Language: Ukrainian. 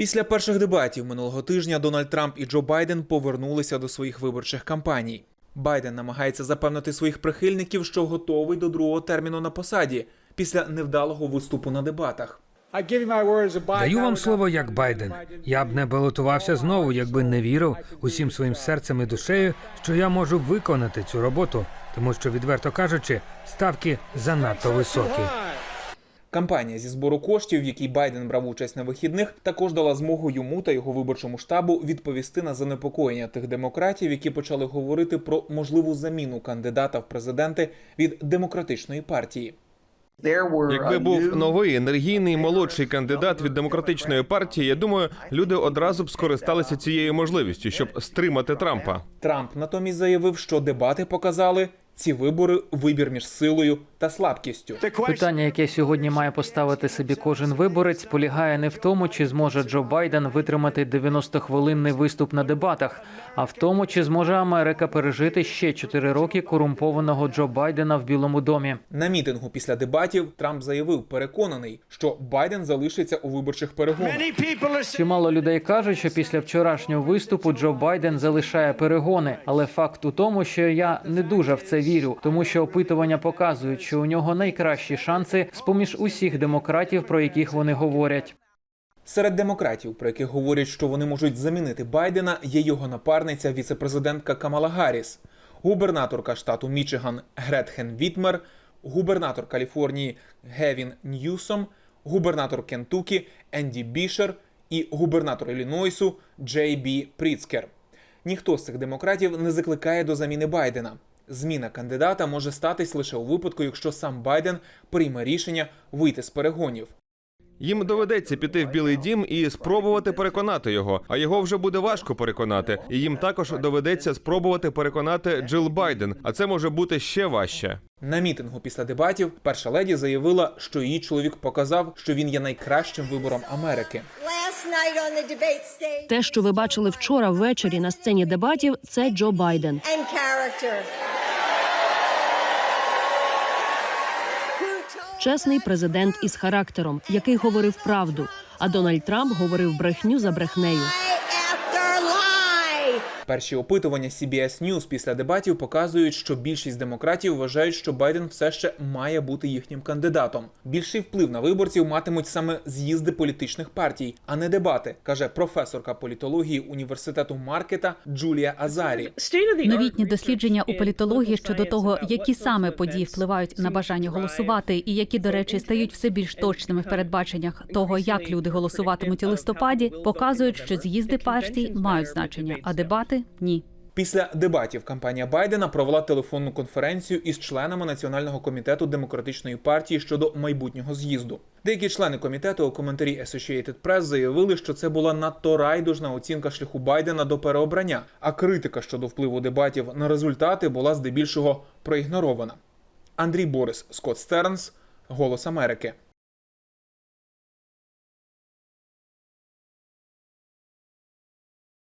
Після перших дебатів минулого тижня Дональд Трамп і Джо Байден повернулися до своїх виборчих кампаній. Байден намагається запевнити своїх прихильників, що готовий до другого терміну на посаді після невдалого виступу на дебатах. Даю вам слово як Байден. Я б не балотувався знову, якби не вірив усім своїм серцем і душею, що я можу виконати цю роботу, тому що, відверто кажучи, ставки занадто високі. Кампанія зі збору коштів, в якій Байден брав участь на вихідних, також дала змогу йому та його виборчому штабу відповісти на занепокоєння тих демократів, які почали говорити про можливу заміну кандидата в президенти від демократичної партії. Якби був новий енергійний молодший кандидат від демократичної партії, я думаю, люди одразу б скористалися цією можливістю, щоб стримати Трампа. Трамп натомість заявив, що дебати показали ці вибори вибір між силою та слабкістю. Питання, яке сьогодні має поставити собі кожен виборець, полягає не в тому, чи зможе Джо Байден витримати 90-хвилинний виступ на дебатах, а в тому, чи зможе Америка пережити ще 4 роки корумпованого Джо Байдена в Білому домі. На мітингу після дебатів Трамп заявив, переконаний, що Байден залишиться у виборчих перегонах. Чимало людей кажуть, що після вчорашнього виступу Джо Байден залишає перегони, але факт у тому, що я не дуже в це вірю, тому що опитування показують, що у нього найкращі шанси з поміж усіх демократів, про яких вони говорять. Серед демократів, про яких говорять, що вони можуть замінити Байдена, є його напарниця, віцепрезидентка Камала Гарріс, губернаторка штату Мічиган Гретхен Вітмер, губернатор Каліфорнії Гевін Ньюсом, губернатор Кентукі Енді Бішер і губернатор Іллінойсу Джей Бі Пріцкер. Ніхто з цих демократів не закликає до заміни Байдена. Зміна кандидата може статись лише у випадку, якщо сам Байден прийме рішення вийти з перегонів. Їм доведеться піти в Білий Дім і спробувати переконати його. А його вже буде важко переконати. І їм також доведеться спробувати переконати Джил Байден. А це може бути ще важче. На мітингу після дебатів перша леді заявила, що її чоловік показав, що він є найкращим вибором Америки. Те, що ви бачили вчора ввечері на сцені дебатів, це Джо Байден. Чесний президент із характером, який говорив правду. А Дональд Трамп говорив брехню за брехнею. Перші опитування CBS News після дебатів показують, що більшість демократів вважають, що Байден все ще має бути їхнім кандидатом. Більший вплив на виборців матимуть саме з'їзди політичних партій, а не дебати, каже професорка політології університету Маркета Джулія Азарі. Новітні дослідження у політології щодо того, які саме події впливають на бажання голосувати, і які, до речі, стають все більш точними в передбаченнях того, як люди голосуватимуть у листопаді, показують, що з'їзди партій мають значення, а дебати ні. Після дебатів кампанія Байдена провела телефонну конференцію із членами Національного комітету демократичної партії щодо майбутнього з'їзду. Деякі члени комітету у коментарі Associated Press заявили, що це була надто райдужна оцінка шляху Байдена до переобрання, а критика щодо впливу дебатів на результати була здебільшого проігнорована. Андрій Борис, Скотт Стернс, Голос Америки.